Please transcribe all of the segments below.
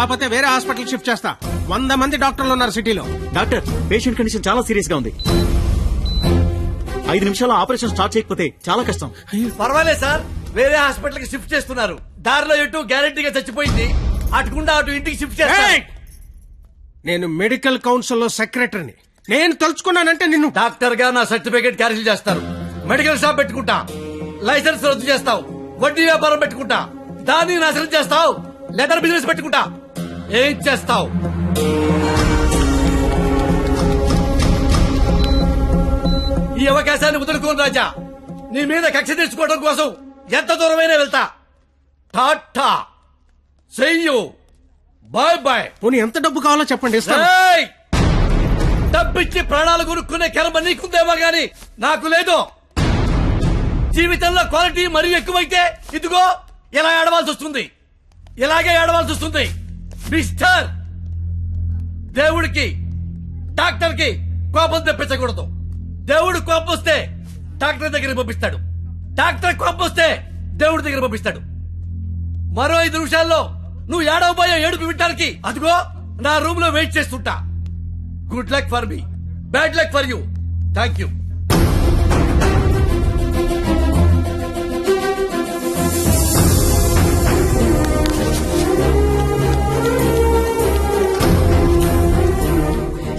కాకపోతే వేరే hospital shift చేస్తా. వంద మంది డాక్టర్లు ఉన్నారు సిటీలో. డాక్టర్ పేషెంట్ కండిషన్ చాలా సీరియస్గా ఉంది. ఐదు నిమిషాల్లో ఆపరేషన్ స్టార్ట్ చేయకపోతే చాలా కష్టం. పర్వాలేదు సార్ వేరే హాస్పిటల్కి షిఫ్ట్ చేస్తున్నారు. దారిలో ఎటు గ్యారెంటీగా చచ్చిపోయింది. అటుకుండా అటు ఇంటికి షిఫ్ట్ చేస్తారు. ఏయ్! నేను మెడికల్ కౌన్సిల్లో సెక్రటరీని. నేను తలుచుకున్నానంటే నిన్ను. డాక్టర్గా నా సర్టిఫికేట్ క్యాన్సిల్ చేస్తారు. మెడికల్ షాప్ పెట్టుకుంటా. లైసెన్స్ రద్దు చేస్తావు. వడ్డీ వ్యాపారం పెట్టుకుంటా. దాన్ని నాశనం చేస్తావు. లెదర్ బిజినెస్ పెట్టుకుంటా. ఏం చేస్తావు? ఈ అవకాశాన్ని వదులుకోను రాజా. నీ మీద కక్ష తెచ్చుకోవడం కోసం ఎంత దూరమైనా వెళ్తా. టాటా. చెయ్యు బాయ్ బాయ్. పోనీ ఎంత డబ్బు కావాలో చెప్పండి ఇస్తాను. ఏయ్! డబ్బిచ్చి ప్రాణాలు కొనుక్కునే కర్మ నీకుందేమో గాని నాకు లేదు. జీవితంలో క్వాలిటీ మరీ ఎక్కువైతే ఇదిగో ఇలా ఏడవాల్సి వస్తుంది. ఇలాగే ఏడవాల్సి వస్తుంది. మిస్టర్ దేవుడికి డాక్టర్కి కోపం తెప్పించకూడదు. దేవుడు కోపం వస్తే డాక్టర్ దగ్గర పంపిస్తాడు. డాక్టర్ కోపం వస్తే దేవుడి దగ్గర పంపిస్తాడు. మరో ఐదు నిమిషాల్లో నువ్వు ఏడవబోయే ఏడుపు వినడానికి అదిగో నా రూమ్లో వెయిట్ చేస్తుంటా. Good luck for me. Bad luck for you. Thank you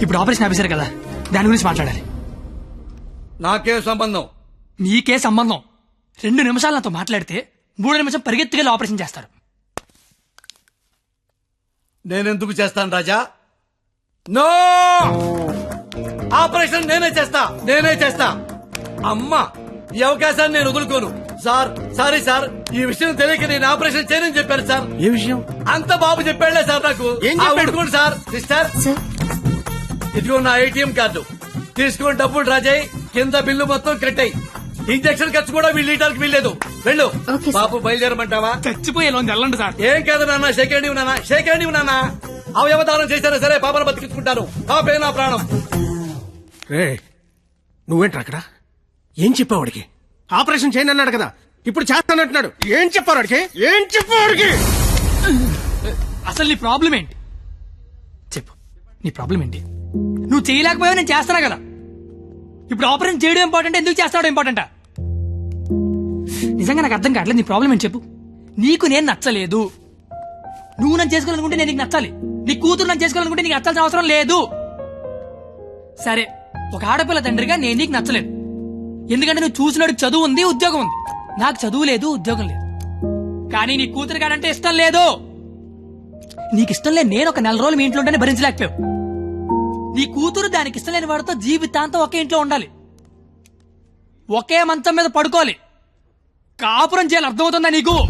ఇప్పుడు ఆపరేషన్ ఆఫీసర్ కదా. దాని గురించి మాట్లాడాలి. నాకే సంబంధం. నీకే సంబంధం. రెండు నిమిషాలు నాతో మాట్లాడితే మూడు నిమిషం పరిగెత్తుకెళ్ళి ఆపరేషన్ చేస్తారు. నేనెందుకు చేస్తాను రాజా? నో! ఆపరేషన్ నేనే చేస్తా. నేనే చేస్తా. అమ్మా ఈ అవకాశాన్ని నేను వదులుకోను. సార్ సారీ సార్ ఈ విషయం తెలియక నేను ఆపరేషన్ చేయనని చెప్పాను సార్. ఏ విషయం? అంత బాబు చెప్పాడులే సార్ నాకు. ఏం చెప్పాడు? Sir sister. ఇదిగో నా ఏటీఎం కార్డు. తీసుకుని డబ్బులు రాజాయి కింద బిల్లు మొత్తం కట్టాయి ఇంజక్షన్ ఖర్చు కూడా వీళ్ళు ఇయటానికి వీల్లేదు. వెళ్ళు. బాబు బయలుదేరమంటావా? చచ్చిపోయే లోన్ వెళ్ళండి సార్. ఏం కాదు నాన్న షేకండి నాన్న షేకండి నాన్న. అవయవదానం చేసినా సరే పాపను బతికించుకుంటాను పాపే నా ప్రాణం. రే నువ్వేంట్రా అక్కడ? ఏం చెప్పావు వాడికి? ఆపరేషన్ చేయను అన్నాడు కదా. ఇప్పుడు చేస్తానంటున్నాడు. ఏం చెప్పారు వాడికి? ఏం చెప్పావు వాడికి? అసలు నీ ప్రాబ్లం ఏంటి? చెప్పు. నీ ప్రాబ్లం ఏంటి? నువ్వు చేయలేకపోయావు నేను చేస్తానా కదా? ఇప్పుడు ఆపరేషన్ చేయడం ఇంపార్టెంట్? ఎందుకు చేస్తాడు ఇంపార్టెంటా? నిజంగా నాకు అర్థం కావట్లేదు నీ ప్రాబ్లం ఏంటి చెప్పు. నీకు నేను నచ్చలేదు. నువ్వు నన్ను చేసుకోవాలనుకుంటే నేను నీకు నచ్చాలి. నీ కూతురు నన్ను చేసుకోవాలనుకుంటే నీకు నచ్చాల్సిన అవసరం లేదు. సరే ఒక ఆడపిల్ల తండ్రిగా నేను నీకు నచ్చలేదు. ఎందుకంటే నువ్వు చూసినాడు చదువు ఉంది ఉద్యోగం ఉంది. నాకు చదువు లేదు ఉద్యోగం లేదు. కానీ నీ కూతురు కాడంటే ఇష్టం లేదు. నీకు ఇష్టం లేదు నేను ఒక నెల రోజులు మీ ఇంట్లో ఉంటేనే భరించలేకపోయావు. నీ కూతురు దానికి ఇష్టం లేని వాడితో జీవితాంతం ఒకే ఇంట్లో ఉండాలి. ఒకే మంచం మీద పడుకోవాలి. కాపురం చేయాలి. అర్థమవుతుందా నీకు?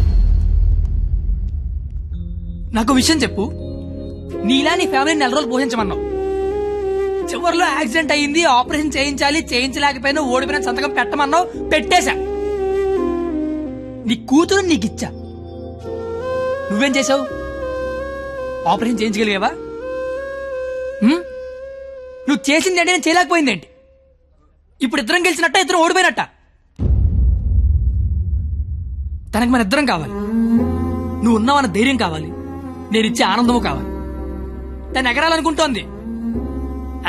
నాకు విషయం చెప్పు. నీలా నీ ఫ్యామిలీ నెల రోజులు పోషించమన్నావు. చివరిలో యాక్సిడెంట్ అయ్యింది ఆపరేషన్ చేయించాలి చేయించలేకపోయినా ఓడిపోయిన సంతకం పెట్టమన్నావు పెట్టేశా. నీ కూతురు నీకు ఇచ్చా నువ్వేం చేసావు ఆపరేషన్ చేయించగలిగావా? చేసింది అంటే నేను చేయలేకపోయిందేంటి? ఇప్పుడు ఇద్దరం గెలిచినట్ట ఇద్దరం ఓడిపోయినట్ట? తనకి మన ఇద్దరం కావాలి. నువ్వు ఉన్నావన్న ధైర్యం కావాలి. నేను ఇచ్చే ఆనందము కావాలి. తను ఎగరాలనుకుంటోంది.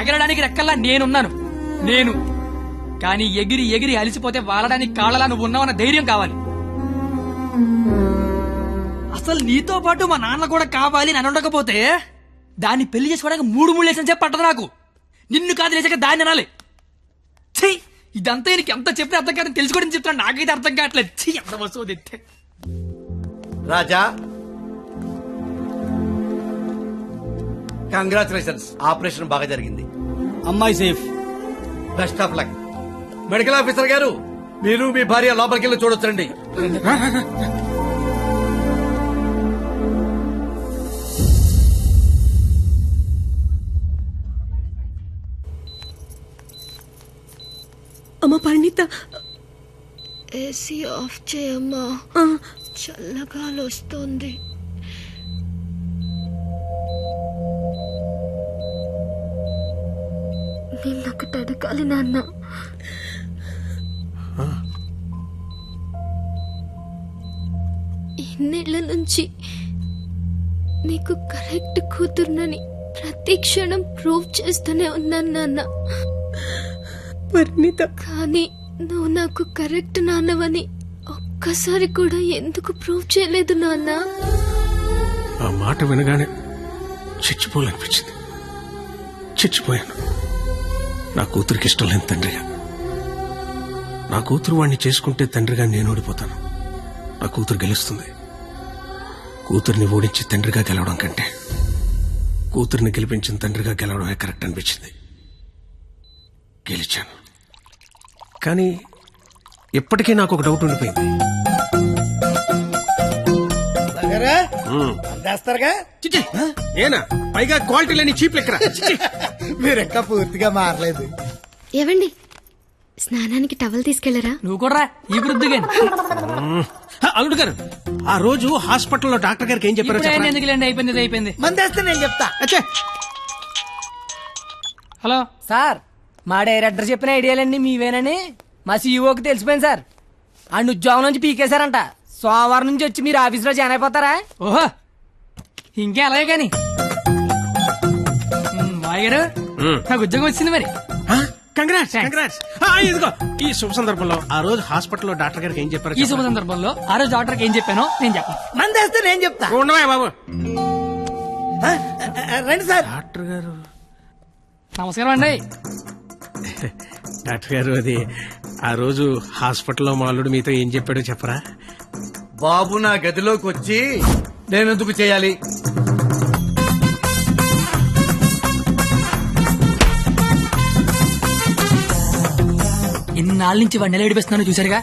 ఎగరడానికి రెక్కల్లా నేనున్నాను. నేను. కానీ ఎగిరి ఎగిరి అలిసిపోతే వాలడానికి కాళ్ళలా నువ్వు ఉన్నావన్న ధైర్యం కావాలి. అసలు నీతో పాటు మా నాన్న కూడా కావాలి అని ఉండకపోతే దాన్ని పెళ్ళి చేసుకోవడానికి మూడు మూడు లేసిన చెప్పి పట్టదు నాకు. నిన్ను కాదు లేచాక దాన్ని అనాలి ఛీ! ఇదంతా నీకు ఎంత చెప్పినా అర్థం కాదని తెలుసుకోవడం చెప్తున్నా. నాకైతే అర్థం కావట్లేదు. ఛీ ఎంత వస్తువు తెస్తే రాజా. కంగ్రాచులేషన్స్ ఆపరేషన్ బాగా జరిగింది. అమ్మాయి safe. Best of luck medical officer గారు మీరు మీ భార్య లోపలికి వెళ్ళి చూడొచ్చండి. అమ్మ పరిణిత. ఏసీ ఆఫ్ చేయమ్మా. చల్లగాలి వస్తుంది నిన్నొకటి అడగాలి నాన్న ఇన్నేళ్ళ నుంచి నీకు కరెక్ట్ కూతురునని ప్రతి క్షణం ప్రూవ్ చేస్తూనే ఉన్నాను నాన్న. పరిణిత. కానీ నువ్వు నాకు కరెక్ట్ నాన్నవని ఒక్కసారి కూడా ఎందుకు ప్రూవ్ చేయలేదు నాన్న? ఆ మాట వినగానే చచ్చిపోవాలనిపించింది. చచ్చిపోయాను. నా కూతురికి ఇష్టం లేని తండ్రిగా. నా కూతురు వాడిని చేసుకుంటే తండ్రిగా నేను ఓడిపోతాను. నా కూతురు గెలుస్తుంది. కూతుర్ని ఓడించి తండ్రిగా గెలవడం కంటే కూతుర్ని గెలిపించిన తండ్రిగా గెలవడమే కరెక్ట్ అనిపించింది. గెలిచాను. కానీ ఇప్పటికీ నాకు ఒక డౌట్ ఉండిపోయింది. అందేస్తారుగా? చిచి ఏనా? పైగా క్వాలిటీ లేని చీప్ లెక్కరా. మీరు ఇంకా పూర్తిగా మారలేదు. ఏవండి? స్నానానికి టవల్ తీసుకెళ్ళరా? నువ్వు కూడా ఈ వృద్ధి అల్లుడు గారు ఆ రోజు హాస్పిటల్లో డాక్టర్ గారికి ఏం చెప్పారో చెప్పరా? ఎందుకులేండి అయిపోయింది ఇది అయిపోయింది. మందేస్తే నేను చెప్తా. అచ్చే. హలో. సార్ మా డైరెక్టర్ చెప్పిన ఐడియాలన్నీ మీవేనని మా సీఈఓకి తెలిసిపోయింది సార్. ఆ ఉద్యోగం నుంచి పీకేశారంట. సోమవారం నుంచి వచ్చి మీరు ఆఫీస్లో జాయిన్ అయిపోతారా? ఓహో ఇంకే అలాగే గారు నాకు ఉద్యోగం వచ్చింది మరి. Congrats congrats. ఇదిగో ఈ శుభ సందర్భంలో ఆ రోజు హాస్పిటల్లో డాక్టర్ గారికి ఏం చెప్పారో ఈ శుభ సందర్భంలో ఆ రోజు డాక్టర్కి ఏం చెప్పానో నేను చెప్పను. మందేస్తే నేను చెప్తా? ఉండవా బాబు? రండి సార్. డాక్టర్ గారు. నమస్కారం అండి. డాక్టర్ గారు అది ఆ రోజు హాస్పిటల్లో మా అల్లుడు మీతో ఏం చెప్పాడో చెప్పరా? బాబు నా గదిలోకి వచ్చి నేనెందుకు చేయాలి? ఇన్నాళ్ళ నుంచి వాడిని నెల ఏడిపిస్తున్నాను చూసారుగా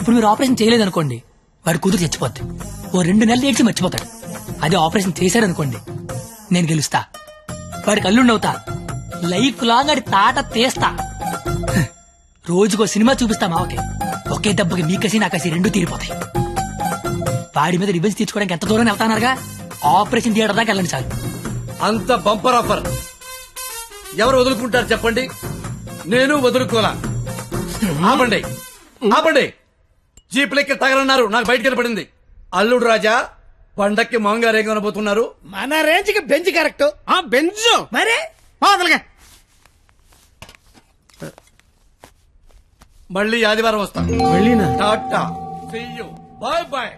ఇప్పుడు మీరు ఆపరేషన్ చేయలేదనుకోండి వాడి కూతురు చచ్చిపోద్ది. ఓ రెండు నెలలు ఏడ్చి మర్చిపోతాడు. అదే ఆపరేషన్ చేశారనుకోండి నేను గెలుస్తా. వాడికి అల్లుండవుతా లైఫ్ లాంగ్ ఆడి తాట తీస్తా. రోజుకో సినిమా చూపిస్తా మావకి. ఒకే దెబ్బకి మీ కసి నా కసి రెండు తీరిపోతాయి. వాడి మీద రివెంజ్ తీర్చుకోవడానికి ఎంత దూరం వెళ్తానారుగా ఆపరేషన్ థియేటర్ దాకా వెళ్ళండి చాలు. అంత బంపర్ ఆఫర్. ఎవరు వదులుకుంటారు చెప్పండి? నేను వదులుకోలా. ఆపండి. ఆపండి. జీప్ లెక్క తగలన్నారు. నాకు బయటికి వెళ్ళబడింది. అల్లుడు రాజా పండక్కి మాంగారు ఏం కనబోతున్నారు మన రేంజ్కి బెంచ్ కరెక్ట్. ఆ బెంజు. మరి? పాదలుగా మళ్ళీ ఆదివారం వస్తా. వెళ్ళినా టాటా. Bye bye